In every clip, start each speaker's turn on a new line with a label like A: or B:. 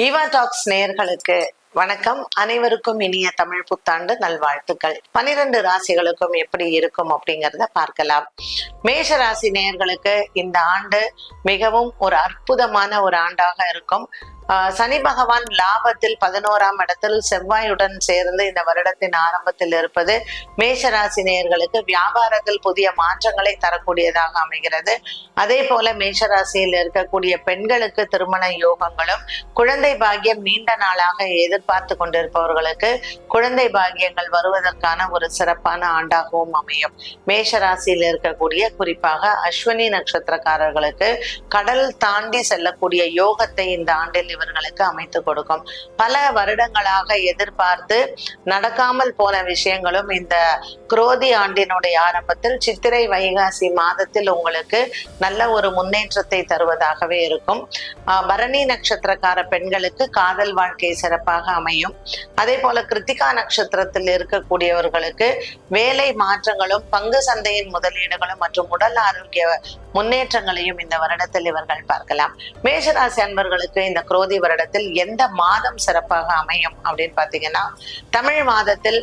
A: Eva tax நேயர்களுக்கு வணக்கம். அனைவருக்கும் இனிய தமிழ் புத்தாண்டு நல்வாழ்த்துக்கள். பனிரெண்டு ராசிகளுக்கும் எப்படி இருக்கும் அப்படிங்கறத பார்க்கலாம். மேஷ ராசி நேயர்களுக்கு இந்த ஆண்டு மிகவும் ஒரு அற்புதமான ஒரு ஆண்டாக இருக்கும். சனி பகவான் லாபத்தில் பதினோராம் இடத்தில் செவ்வாயுடன் சேர்ந்து இந்த வருடத்தின் ஆரம்பத்தில் இருப்பது மேஷராசினியர்களுக்கு வியாபாரத்தில் புதிய மாற்றங்களை தரக்கூடியதாக அமைகிறது. அதே போல மேஷராசியில் இருக்கக்கூடிய பெண்களுக்கு திருமண யோகங்களும் குழந்தை பாக்கியம் நீண்ட நாளாக எதிர்பார்த்து கொண்டிருப்பவர்களுக்கு குழந்தை பாக்கியங்கள் வருவதற்கான ஒரு சிறப்பான ஆண்டாகவும் அமையும். மேஷராசியில் இருக்கக்கூடிய குறிப்பாக அஸ்வினி நட்சத்திரக்காரர்களுக்கு கடல் தாண்டி செல்லக்கூடிய யோகத்தை இந்த ஆண்டில் இவர்களுக்கு அமைத்து கொடுக்கும். பல வருடங்களாக எதிர்பார்த்து நடக்காமல் போன விஷயங்களும் இந்த குரோதி ஆண்டினுடைய ஆரம்பத்தில் சித்திரை வைகாசி மாதத்தில் உங்களுக்கு நல்ல ஒரு முன்னேற்றத்தை தருவதாகவே இருக்கும். பரணி நட்சத்திரக்கார பெண்களுக்கு காதல் வாழ்க்கை சிறப்பாக அமையும். அதே போல கிருத்திகா நட்சத்திரத்தில் இருக்கக்கூடியவர்களுக்கு வேலை மாற்றங்களும் பங்கு சந்தையின் முதலீடுகளும் மற்றும் உடல் ஆரோக்கிய முன்னேற்றங்களையும் இந்த வருடத்தில் இவர்கள் பார்க்கலாம். மேஷராசி அன்பர்களுக்கு இந்த குரோதி ஜோதி வருடத்தில் எந்த மாதம் சிறப்பாக அமையும் அப்படின்னு பாத்தீங்கன்னா தமிழ் மாதத்தில்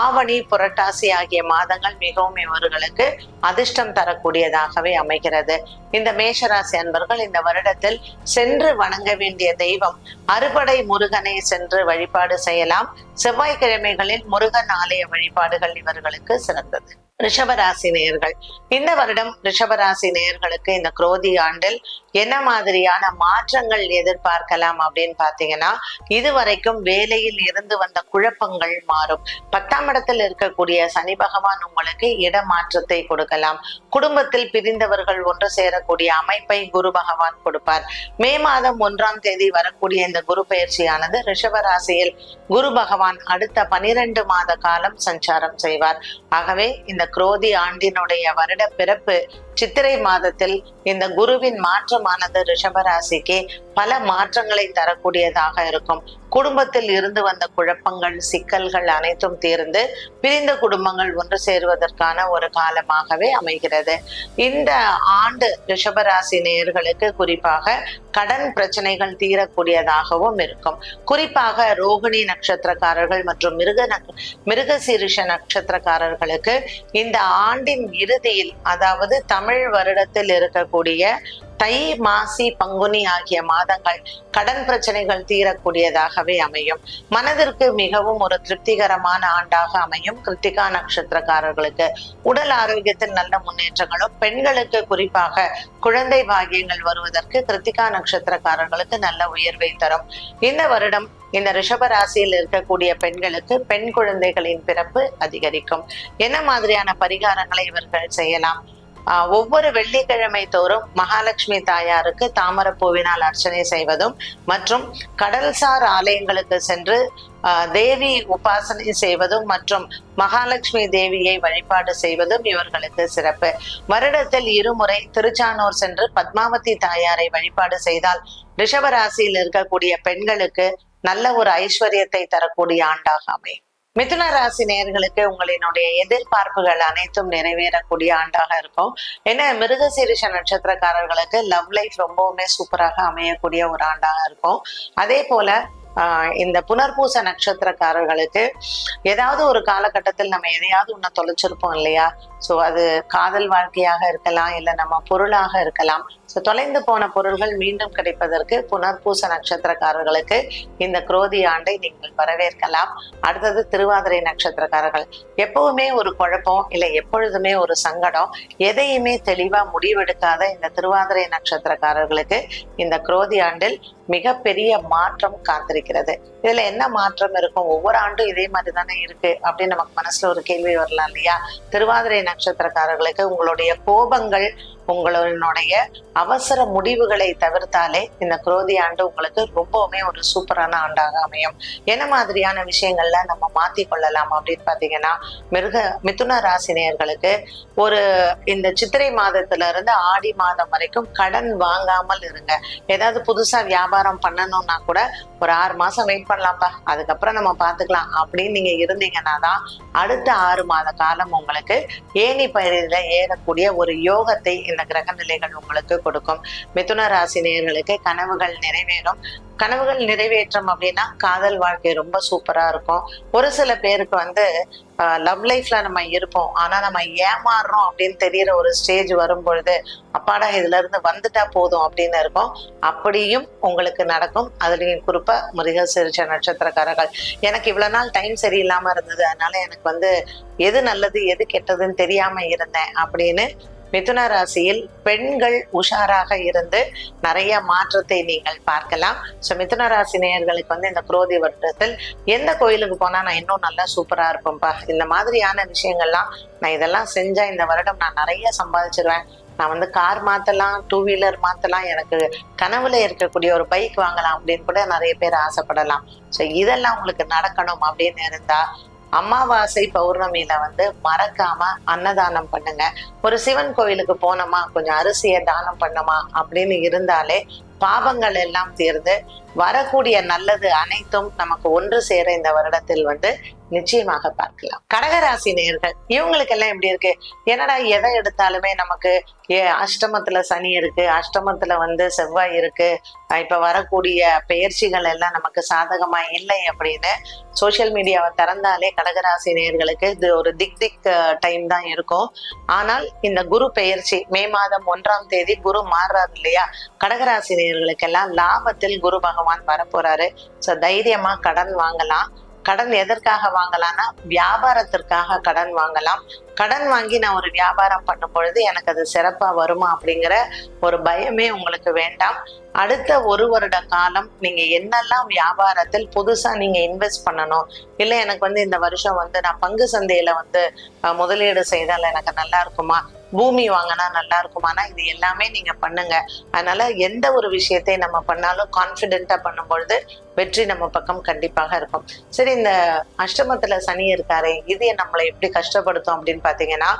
A: ஆவணி புரட்டாசி ஆகிய மாதங்கள் மிகவும் இவர்களுக்கு அதிர்ஷ்டம் தரக்கூடியதாகவே அமைகிறது. இந்த மேஷராசி அன்பர்கள் இந்த வருடத்தில் சென்று வணங்க வேண்டிய தெய்வம் அறுபடை முருகனை சென்று வழிபாடு செய்யலாம். செவ்வாய்க்கிழமைகளில் முருகன் ஆலய வழிபாடுகள் இவர்களுக்கு சிறந்தது. ரிஷபராசி நேயர்கள். இந்த வருடம் ரிஷபராசி நேயர்களுக்கு இந்த குரோதி ஆண்டில் என்ன மாதிரியான மாற்றங்கள் எதிர்பார்க்கலாம் அப்படின்னு பாத்தீங்கன்னா இதுவரைக்கும் வேலையில் இருந்து வந்த குழப்பங்கள் மாறும். பத்தாம் இடத்தில் இருக்கக்கூடிய சனி பகவான் உங்களுக்கு இடமாற்றத்தை கொடுக்கலாம். குடும்பத்தில் பிரிந்தவர்கள் ஒன்று சேரக்கூடிய அமைப்பை குரு பகவான் கொடுப்பார். மே மாதம் ஒன்றாம் தேதி வரக்கூடிய இந்த குரு பயிற்சியானது ரிஷபராசியில் குரு பகவான் அடுத்த பனிரெண்டு மாத காலம் சஞ்சாரம் செய்வார். ஆகவே இந்த குரோதி ஆண்டினுடைய வருட பிறப்பு சித்திரை மாதத்தில் இந்த குருவின் மாற்றமானது ரிஷபராசிக்கு பல மாற்றங்களை தரக்கூடியதாக இருக்கும். குடும்பத்தில் இருந்து வந்த குழப்பங்கள் சிக்கல்கள் அனைத்தும் தீர்ந்து பிரிந்த குடும்பங்கள் ஒன்று சேருவதற்கான ஒரு காலமாகவே அமைகிறது. இந்த ஆண்டு ரிஷபராசி நேயர்களுக்கு குறிப்பாக கடன் பிரச்சனைகள் தீரக்கூடியதாகவும் இருக்கும். குறிப்பாக ரோகிணி நட்சத்திரக்காரர்கள் மற்றும் மிருக மிருகசீரிஷ நட்சத்திரக்காரர்களுக்கு இந்த ஆண்டின் இறுதியில் அதாவது தமிழ் தமிழ் வருடத்தில் இருக்கக்கூடிய தை மாசி பங்குனி ஆகிய மாதங்கள் கடன் பிரச்சனைகள் தீரக்கூடியதாகவே அமையும். மனதிற்கு மிகவும் ஒரு திருப்திகரமான ஆண்டாக அமையும். கிருத்திகா நட்சத்திரக்காரர்களுக்கு உடல் ஆரோக்கியத்தில் நல்ல முன்னேற்றங்களும் பெண்களுக்கு குறிப்பாக குழந்தை பாகியங்கள் வருவதற்கு கிருத்திகா நட்சத்திரக்காரர்களுக்கு நல்ல உயர்வை தரும். இந்த வருடம் இந்த ரிஷப ராசியில் இருக்கக்கூடிய பெண்களுக்கு பெண் குழந்தைகளின் பிறப்பு அதிகரிக்கும். என்ன மாதிரியான பரிகாரங்களை இவர்கள் செய்யலாம்? ஒவ்வொரு வெள்ளிக்கிழமை தோறும் மகாலட்சுமி தாயாருக்கு தாமரப்பூவினால் அர்ச்சனை செய்வதும் மற்றும் கடல்சார் ஆலயங்களுக்கு சென்று தேவி உபாசனை செய்வதும் மற்றும் மகாலட்சுமி தேவியை வழிபாடு செய்வதும் இவர்களுக்கு சிறப்பு. வருடத்தில் இருமுறை திருச்சானூர் சென்று பத்மாவதி தாயாரை வழிபாடு செய்தால் ரிஷபராசியில் இருக்கக்கூடிய பெண்களுக்கு நல்ல ஒரு ஐஸ்வர்யத்தை தரக்கூடிய ஆண்டாக அமையும். மிதுன ராசி நேர்களுக்கு உங்களினுடைய எதிர்பார்ப்புகள் அனைத்தும் நிறைவேறக்கூடிய ஆண்டாக இருக்கும். ஏன்னா மிருகசீரிஷ நட்சத்திரக்காரர்களுக்கு லவ் லைஃப் ரொம்பவுமே சூப்பராக அமையக்கூடிய ஒரு ஆண்டாக இருக்கும். அதே போல ஆஹ் இந்த புனர்பூச நட்சத்திரக்காரர்களுக்கு ஏதாவது ஒரு காலகட்டத்தில் நம்ம எதையாவது ஒன்று தொலைச்சிருப்போம் இல்லையா? ஸோ அது காதல் வாழ்க்கையாக இருக்கலாம் இல்லை நம்ம பொருளாக இருக்கலாம். ஸோ தொலைந்து போன பொருள்கள் மீண்டும் கிடைப்பதற்கு புனர்பூச நட்சத்திரக்காரர்களுக்கு இந்த குரோதி ஆண்டை நீங்கள் வரவேற்கலாம். அடுத்தது திருவாதிரை நட்சத்திரக்காரர்கள். எப்பவுமே ஒரு குழப்பம் இல்லை எப்பொழுதுமே ஒரு சங்கடம். எதையுமே தெளிவாக முடிவெடுக்காத இந்த திருவாதிரை நட்சத்திரக்காரர்களுக்கு இந்த குரோதி ஆண்டில் மிகப்பெரிய மாற்றம் காத்திருக்கிறது. இதுல என்ன மாற்றம் இருக்கும்? ஒவ்வொரு ஆண்டும் இதே மாதிரி தானே இருக்கு அப்படின்னு நமக்கு மனசுல ஒரு கேள்வி வரலாம் இல்லையா? திருவாதிரை நட்சத்திரக்காரர்களுக்கு உங்களுடைய கோபங்கள் உங்களுடைய அவசர முடிவுகளை தவிர்த்தாலே இந்த குரோதி ஆண்டு உங்களுக்கு ரொம்பவுமே ஒரு சூப்பரான ஆண்டாக அமையும். என்ன மாதிரியான விஷயங்கள்ல நம்ம மாத்தி கொள்ளலாம் அப்படின்னு பாத்தீங்கன்னா மிருக மிதுன ராசினியர்களுக்கு ஒரு இந்த சித்திரை மாதத்துல இருந்து ஆடி மாதம் வரைக்கும் கடன் வாங்காமல் இருங்க. ஏதாவது புதுசா வியாபாரம் பண்ணணும்னா கூட ஒரு ஆறு மாசம் வெயிட் பண்ணலாம்ப்பா. அதுக்கப்புறம் நம்ம பார்த்துக்கலாம். அப்படின்னு நீங்க இருந்தீங்கன்னா தான் அடுத்த ஆறு மாத காலம் உங்களுக்கு ஏணி பயிரில ஏறக்கூடிய ஒரு யோகத்தை இந்த இந்த கிரக நிலைகள் உங்களுக்கு கொடுக்கும். மிதுன ராசி நேயர்களுக்கு கனவுகள் நிறைவேறும். கனவுகள் நிறைவேற்றம் அப்படின்னா காதல் வாழ்க்கை ரொம்ப சூப்பரா இருக்கும். ஒரு சில பேருக்கு வந்து லவ் லைஃப்ல நம்ம இருப்போம். ஆனா நம்ம ஏமாறுறோம் அப்படின்னு தெரியற ஒரு ஸ்டேஜ் வரும் பொழுது அப்பாடா இதுல இருந்து வந்துட்டா போதும் அப்படின்னு இருக்கும். அப்படியும் உங்களுக்கு நடக்கும். அதுலயும் குறிப்பா மிருகசிரிச்ச நட்சத்திரக்காரர்கள். எனக்கு இவ்வளவு நாள் டைம் சரியில்லாம இருந்தது. அதனால எனக்கு வந்து எது நல்லது எது கெட்டதுன்னு தெரியாம இருந்தேன் அப்படின்னு மிதுன ராசியில் பெண்கள் உஷாராக இருந்து நிறைய மாற்றத்தை நீங்கள் பார்க்கலாம். ஸோ மிதுன ராசி நேயர்களுக்கு வந்து இந்த குரோதி வட்டத்தில் எந்த கோயிலுக்கு போனா நான் இன்னும் நல்லா சூப்பரா இருப்பேன்ப்பா. இந்த மாதிரியான விஷயங்கள்லாம் நான் இதெல்லாம் செஞ்சா இந்த வருடம் நான் நிறைய சம்பாதிச்சிருவேன். நான் வந்து கார் மாத்தலாம் டூ வீலர் மாத்தலாம் எனக்கு கனவுல இருக்கக்கூடிய ஒரு பைக் வாங்கலாம் அப்படின்னு கூட நிறைய பேர் ஆசைப்படலாம். ஸோ இதெல்லாம் உங்களுக்கு நடக்கணும் அப்படின்னு இருந்தா அமாவாசை பௌர்ணமியில வந்து மறக்காம அன்னதானம் பண்ணுங்க. ஒரு சிவன் கோயிலுக்கு போனோமா? கொஞ்சம் அரிசியை தானம் பண்ணோமா? அப்படின்னு இருந்தாலே பாவங்கள் எல்லாம் தீர்ந்து வரக்கூடிய நல்லது அனைத்தும் நமக்கு ஒன்று சேர இந்த வருடத்தில் வந்து நிச்சயமாக பார்க்கலாம். கடகராசி நேர்கள் இவங்களுக்கெல்லாம் எப்படி இருக்கு? என்னடா எதை எடுத்தாலுமே நமக்கு ஏ அஷ்டமத்துல சனி இருக்கு அஷ்டமத்துல வந்து செவ்வாய் இருக்கு. இப்ப வரக்கூடிய பெயர்ச்சிகள் எல்லாம் நமக்கு சாதகமா இல்லை அப்படின்னு சோசியல் மீடியாவை திறந்தாலே கடகராசி நேர்களுக்கு இது ஒரு திக் திக் டைம் தான் இருக்கும். ஆனால் இந்த குரு பெயர்ச்சி மே மாதம் ஒன்றாம் தேதி குரு மாறுறாரு இல்லையா? கடகராசி நேர்களுக்கெல்லாம் லாபத்தில் குரு பகவான் வரப்போறாரு. ஸோ தைரியமா கடன் வாங்கலாம். கடன் எதற்காக வாங்கலாம்னா வியாபாரத்திற்காக கடன் வாங்கலாம். கடன் வாங்கி நான் ஒரு வியாபாரம் பண்ணும் பொழுது எனக்கு அது சிறப்பா வருமா அப்படிங்கிற ஒரு பயமே உங்களுக்கு வேண்டாம். அடுத்த ஒரு வருட காலம் நீங்க என்னெல்லாம் வியாபாரத்தில் புதுசா நீங்க இன்வெஸ்ட் பண்ணணும்? இல்ல எனக்கு வந்து இந்த வருஷம் வந்து நான் பங்கு சந்தையில வந்து முதலீடு செய்தால் எனக்கு நல்லா இருக்குமா? பூமி வாங்கினா நல்லா இருக்குமானா இது எல்லாமே நீங்க பண்ணுங்க. அதனால எந்த ஒரு விஷயத்தை நம்ம பண்ணாலும் கான்பிடென்டா பண்ணும்பொழுது வெற்றி நம்ம பக்கம் கண்டிப்பாக இருக்கும். சரி இந்த அஷ்டமத்துல சனி இருக்காரு இது நம்மளை எப்படி கஷ்டப்படுத்தும் அப்படின்னு பாத்தீங்கன்னா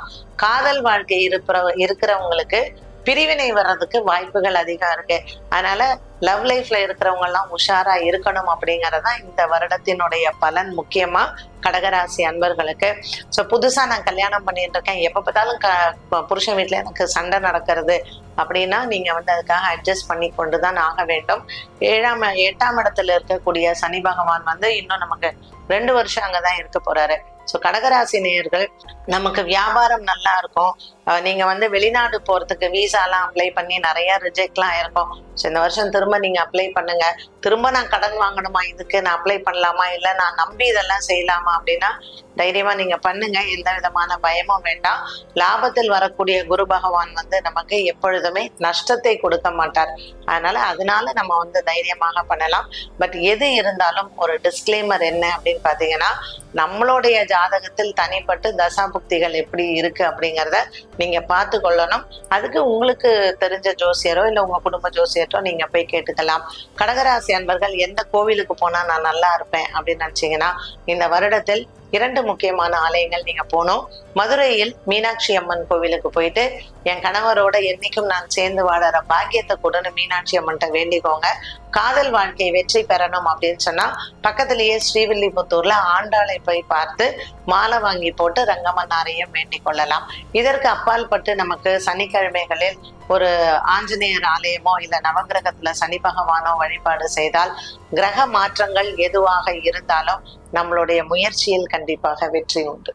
A: காதல் வாழ்க்கை இருக்கிற இருக்கிறவங்களுக்கு பிரிவினை வர்றதுக்கு வாய்ப்புகள் அதிகம் இருக்கு. அதனால லவ் லைஃப்ல இருக்கிறவங்க எல்லாம் உஷாரா இருக்கணும் அப்படிங்கறதான் இந்த வருடத்தினுடைய பலன் முக்கியமா கடகராசி அன்பர்களுக்கு. ஸோ புதுசா நான் கல்யாணம் பண்ணிட்டு இருக்கேன். எப்ப பார்த்தாலும் க புருஷன் வீட்டுல எனக்கு சண்டை நடக்கிறது அப்படின்னா நீங்க வந்து அதுக்காக அட்ஜஸ்ட் பண்ணி கொண்டுதான் ஆக வேண்டும். ஏழாம் எட்டாம் இடத்துல இருக்கக்கூடிய சனி பகவான் வந்து இன்னும் நமக்கு ரெண்டு வருஷம் அங்கதான் இருக்க போறாரு. ஸோ கடகராசி நேயர்கள் நமக்கு வியாபாரம் நல்லா இருக்கும். நீங்க வந்து வெளிநாடு போறதுக்கு விசாலாம் அப்ளை பண்ணி நிறைய ரிஜெக்ட்லாம் ஆயிருக்கும் ஸோ இந்த வருஷம் திரும்ப நீங்க அப்ளை பண்ணுங்க. திரும்ப நான் கடன் வாங்கணுமா? இதுக்கு நான் அப்ளை பண்ணலாமா? இல்லை நான் நம்பி இதெல்லாம் செய்யலாமா? அப்படின்னா தைரியமா நீங்க பண்ணுங்க. எந்த விதமான பயமும் வேண்டாம். லாபத்தில் வரக்கூடிய குரு பகவான் வந்து நமக்கு எப்பொழுதுமே நஷ்டத்தை கொடுக்க மாட்டார். அதனால அதனால நம்ம வந்து தைரியமாக பண்ணலாம். பட் எது இருந்தாலும் ஒரு டிஸ்க்ளைமர் என்ன அப்படின்னு பாத்தீங்கன்னா நம்மளுடைய ஜாதகத்தில் தனிப்பட்டு தசாபுக்திகள் எப்படி இருக்கு அப்படிங்கிறத நீங்க பார்த்து கொள்ளணும். அதுக்கு உங்களுக்கு தெரிஞ்ச ஜோசியரோ இல்லை உங்க குடும்ப ஜோசியரோ கேட்டோம் நீங்க போய் கேட்டுக்கலாம். கடகராசி அன்பர்கள் எந்த கோவிலுக்கு போனா நான் நல்லா இருப்பேன் அப்படின்னு நினைச்சீங்கன்னா இந்த வருடத்தில் இரண்டு முக்கியமான ஆலயங்கள் நீங்க போகணும். மதுரையில் மீனாட்சி அம்மன் கோவிலுக்கு போயிட்டு என் கணவரோட என்னைக்கும் நான் சேர்ந்து வாழற பாக்கியத்தை கொடுன்னு மீனாட்சி அம்மன்கிட்ட வேண்டிக்கோங்க. காதல் வாழ்க்கையை வெற்றி பெறணும் அப்படின்னு சொன்னா பக்கத்திலேயே ஸ்ரீவில்லிபுத்தூர்ல ஆண்டாளை போய் பார்த்து மாலை வாங்கி போட்டு ரங்கமன்னாரையும் வேண்டிக் கொள்ளலாம். இதற்கு அப்பால் பட்டு நமக்கு சனிக்கிழமைகளில் ஒரு ஆஞ்சநேயர் ஆலயமோ இல்ல நவகிரகத்துல சனி பகவானோ வழிபாடு செய்தால் கிரக மாற்றங்கள் எதுவாக இருந்தாலும் நம்மளுடைய முயற்சியில் கண்டிப்பாக வெற்றி உண்டு.